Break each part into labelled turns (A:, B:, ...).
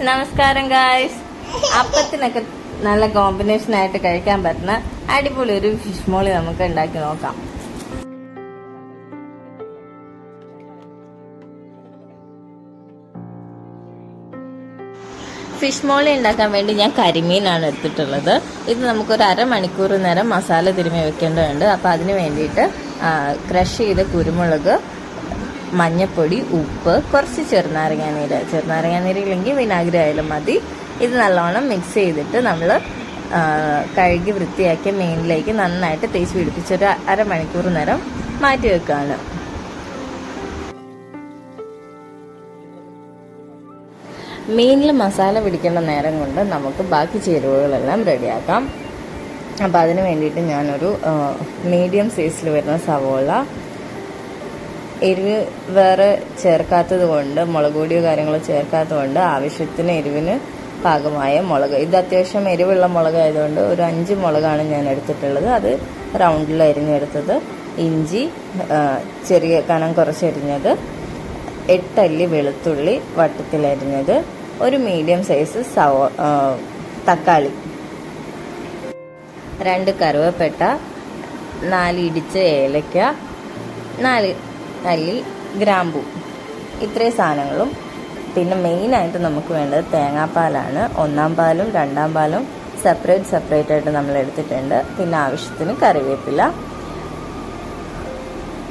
A: നമസ്കാരം ഗായ്സ് അപ്പത്തിനൊക്കെ നല്ല കോമ്പിനേഷൻ ആയിട്ട് കഴിക്കാൻ പറ്റുന്ന അടിപൊളി ഒരു ഫിഷ് മോളി നമുക്ക് ഉണ്ടാക്കി നോക്കാം. ഫിഷ് മോളി ഉണ്ടാക്കാൻ വേണ്ടി ഞാൻ കരിമീനാണ് എടുത്തിട്ടുള്ളത്. ഇത് നമുക്കൊരു അരമണിക്കൂർ നേരം മസാല തിരുമ്മി വെക്കേണ്ടതുണ്ട്. അപ്പോൾ അതിന് വേണ്ടിയിട്ട് ക്രഷ് ചെയ്ത കുരുമുളക് മഞ്ഞപ്പൊടി ഉപ്പ് കുറച്ച് ചെറുനാരങ്ങാനീര്. ചെറുനാരങ്ങാനീര് ഇല്ലെങ്കിൽ വിനാഗിരി ആയാലും മതി. ഇത് നല്ലോണം മിക്സ് ചെയ്തിട്ട് നമ്മൾ കഴുകി വൃത്തിയാക്കിയ മീനിലേക്ക് നന്നായിട്ട് തേച്ച് പിടിപ്പിച്ചൊരു അരമണിക്കൂർ നേരം മാറ്റി വെക്കുകയാണ് മീനിൽ മസാല പിടിക്കേണ്ട നേരം കൊണ്ട് നമുക്ക് ബാക്കി ചേരുവകളെല്ലാം റെഡിയാക്കാം. അപ്പോൾ അതിന് വേണ്ടിയിട്ട് ഞാനൊരു മീഡിയം സൈസിൽ വരുന്ന സവോള എരിവ് വേറെ ചേർക്കാത്തത് കൊണ്ട് മുളക് പൊടിയോ കാര്യങ്ങളോ ചേർക്കാത്തത് കൊണ്ട് ആവശ്യത്തിന് എരിവിന് പാകമായ മുളക്. ഇത് അത്യാവശ്യം എരിവുള്ള മുളക് ആയതുകൊണ്ട് ഒരു അഞ്ച് മുളകാണ് ഞാൻ എടുത്തിട്ടുള്ളത്. അത് റൗണ്ടിൽ അരിഞ്ഞെടുത്തത് ഇഞ്ചി ചെറിയ കനം കുറച്ചരിഞ്ഞത് എട്ടല്ലി വെളുത്തുള്ളി വട്ടത്തിൽ അരിഞ്ഞത് ഒരു മീഡിയം സൈസ് സവോ തക്കാളി. രണ്ട് കറുവപ്പെട്ട നാല് ഇടിച്ച ഏലക്ക നാല് അല്ലി ഗ്രാമ്പു. ഇത്രയും സാധനങ്ങളും. പിന്നെ മെയിനായിട്ട് നമുക്ക് വേണ്ടത് തേങ്ങാപ്പാലാണ്. ഒന്നാം പാലും രണ്ടാം പാലും സെപ്പറേറ്റ് സെപ്പറേറ്റ് ആയിട്ട് നമ്മൾ എടുത്തിട്ടുണ്ട്. പിന്നെ ആവശ്യത്തിന് കറിവേപ്പില.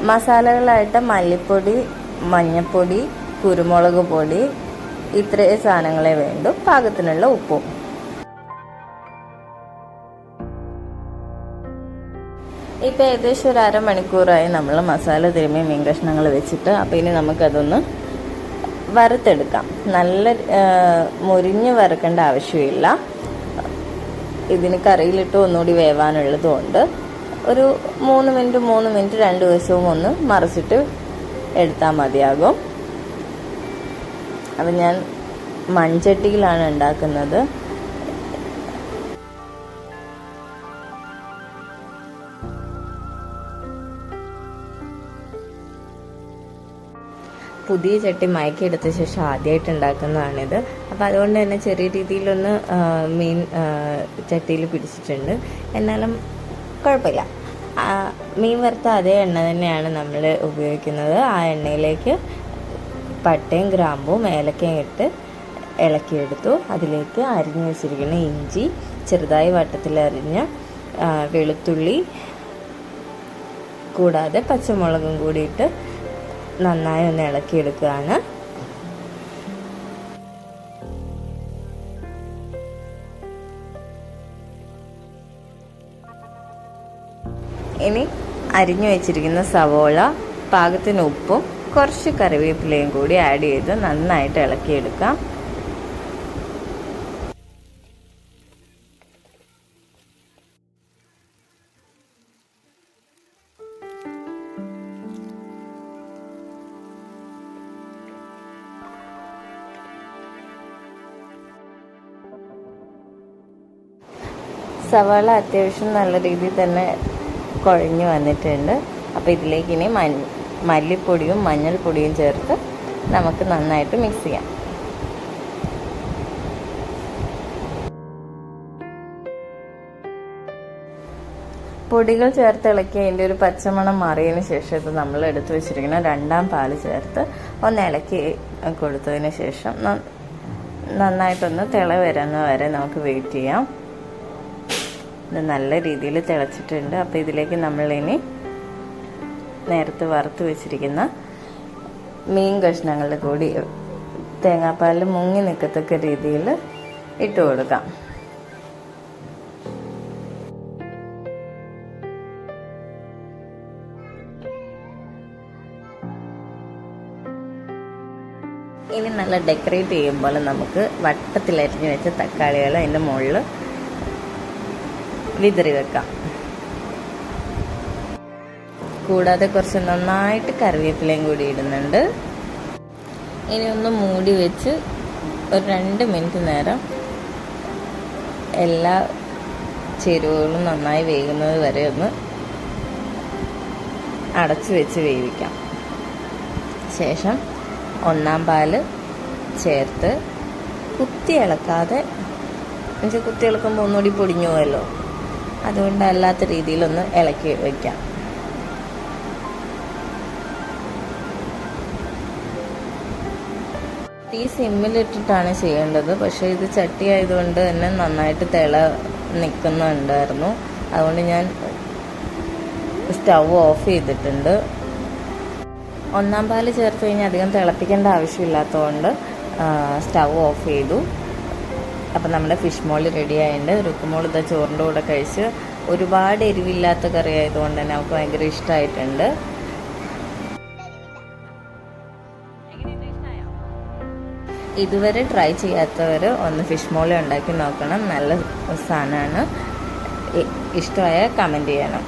A: മസാലകളായിട്ട് മല്ലിപ്പൊടി മഞ്ഞൾപ്പൊടി കുരുമുളക് പൊടി ഇത്രയും സാധനങ്ങളെ വേണ്ടു. പാകത്തിനുള്ള ഉപ്പും. ഇപ്പം ഏകദേശം ഒരു അരമണിക്കൂറായി നമ്മൾ മസാല തിരുമ്മി മീൻ കഷ്ണങ്ങൾ വെച്ചിട്ട്. അപ്പം ഇനി നമുക്കതൊന്ന് വറുത്തെടുക്കാം. നല്ല മുരിഞ്ഞ് വറുക്കേണ്ട ആവശ്യമില്ല. ഇതിന് കറിയിലിട്ട് ഒന്നുകൂടി വേവാനുള്ളതുകൊണ്ട് ഒരു മൂന്ന് മിനിറ്റ് മൂന്ന് മിനിറ്റ് രണ്ട് ദിവസവും ഒന്ന് മറിച്ചിട്ട് എടുത്താൽ മതിയാകും. അപ്പം ഞാൻ മൺചട്ടിയിലാണ് ഉണ്ടാക്കുന്നത്. പുതിയ ചട്ടി മയക്കിയെടുത്ത ശേഷം ആദ്യമായിട്ട് ഉണ്ടാക്കുന്നതാണിത്. അപ്പോൾ അതുകൊണ്ട് തന്നെ ചെറിയ രീതിയിലൊന്ന് മീൻ ചട്ടിയിൽ പിടിച്ചിട്ടുണ്ട്. എന്നാലും കുഴപ്പമില്ല. മീൻ വറുത്ത അതേ എണ്ണ തന്നെയാണ് നമ്മൾ ഉപയോഗിക്കുന്നത്. ആ എണ്ണയിലേക്ക് പട്ടയും ഗ്രാമ്പും ഏലക്കയും ഇട്ട് ഇളക്കിയെടുത്തു. അതിലേക്ക് അരിഞ്ഞു വെച്ചിരിക്കുന്ന ഇഞ്ചി ചെറുതായി വട്ടത്തിൽ അരിഞ്ഞ വെളുത്തുള്ളി കൂടാതെ പച്ചമുളകും കൂടിയിട്ട് നന്നായി ഒന്ന് ഇളക്കി എടുക്കുകയാണ് ഇനി അരിഞ്ഞു വെച്ചിരിക്കുന്ന സവോള പാകത്തിന് ഉപ്പും കുറച്ച് കറിവേപ്പിലയും കൂടി ആഡ് ചെയ്ത് നന്നായിട്ട് ഇളക്കിയെടുക്കാം. സവാള അത്യാവശ്യം നല്ല രീതിയിൽ തന്നെ കുഴഞ്ഞു വന്നിട്ടുണ്ട്. അപ്പോൾ ഇതിലേക്ക് ഇനി മല്ലിപ്പൊടിയും മഞ്ഞൾപ്പൊടിയും ചേർത്ത് നമുക്ക് നന്നായിട്ട് മിക്സ് ചെയ്യാം. പൊടികൾ ചേർത്ത് ഇളക്കി അതിന്റെ ഒരു പച്ചമണം മാറിയതിന് ശേഷം ഇത് നമ്മൾ എടുത്തു വെച്ചിരിക്കുന്ന രണ്ടാം പാൽ ചേർത്ത് ഒന്ന് ഇളക്കി കൊടുത്തതിന് ശേഷം നന്നായിട്ടൊന്ന് തിള വരുന്ന വരെ നമുക്ക് വെയിറ്റ് ചെയ്യാം. ഇത് നല്ല രീതിയിൽ തിളച്ചിട്ടുണ്ട്. അപ്പോൾ ഇതിലേക്ക് നമ്മളിനി നേരത്തെ വറുത്ത് വെച്ചിരിക്കുന്ന മീൻ കഷ്ണങ്ങൾ കൂടി തേങ്ങാപ്പാലിൽ മുങ്ങി നിൽക്കത്തക്ക രീതിയിൽ ഇട്ട് കൊടുക്കാം. ഇനി നല്ല ഡെക്കറേറ്റ് ചെയ്യുമ്പോൾ നമുക്ക് വട്ടത്തിലരിഞ്ഞ് വെച്ച തക്കാളികൾ അതിന്റെ മുകളിൽ വിതറി വെക്കാം കൂടാതെ കുറച്ച് നന്നായിട്ട് കറിവേപ്പിലയും കൂടി ഇടുന്നുണ്ട്. ഇനി ഒന്ന് മൂടി വെച്ച് ഒരു രണ്ട് മിനിറ്റ് നേരം എല്ലാ ചേരുവകളും നന്നായി വേകുന്നത് വരെ ഒന്ന് അടച്ചു വെച്ച് വേവിക്കാം. ശേഷം ഒന്നാം പാൽ ചേർത്ത് കുത്തി ഇളക്കാതെ എന്നുവെച്ചാൽ കുത്തി ഇളക്കുമ്പോൾ ഒന്നുകൂടി പൊടിഞ്ഞു പോയല്ലോ അതുകൊണ്ട് അല്ലാത്ത രീതിയിലൊന്ന് ഇളക്കി വയ്ക്കാം തീ സിമ്മിലിട്ടിട്ടാണ് ചെയ്യേണ്ടത്. പക്ഷേ ഇത് ചട്ടി ആയതുകൊണ്ട് തന്നെ നന്നായിട്ട് തിള നിൽക്കുന്നുണ്ടായിരുന്നു. അതുകൊണ്ട് ഞാൻ സ്റ്റൗ ഓഫ് ചെയ്തിട്ടുണ്ട്. ഒന്നാം പാൽ ചേർത്ത് കഴിഞ്ഞാൽ അധികം തിളപ്പിക്കേണ്ട ആവശ്യമില്ലാത്തതുകൊണ്ട് സ്റ്റൗ ഓഫ് ചെയ്തു. അപ്പം നമ്മുടെ ഫിഷ് മോൾ റെഡി ആയിട്ടുണ്ട്. രുക്കുമോൾ ഇതാ ചോറിന്റെ കൂടെ കഴിച്ച് ഒരുപാട് എരിവില്ലാത്ത കറി ആയതുകൊണ്ട് തന്നെ അവൾക്ക് ഭയങ്കര ഇഷ്ടമായിട്ടുണ്ട് ഇതുവരെ ട്രൈ ചെയ്യാത്തവർ ഒന്ന് ഫിഷ് മോളി ഉണ്ടാക്കി നോക്കണം. നല്ല സാധനമാണ്. ഇഷ്ടമായ കമന്റ് ചെയ്യണം.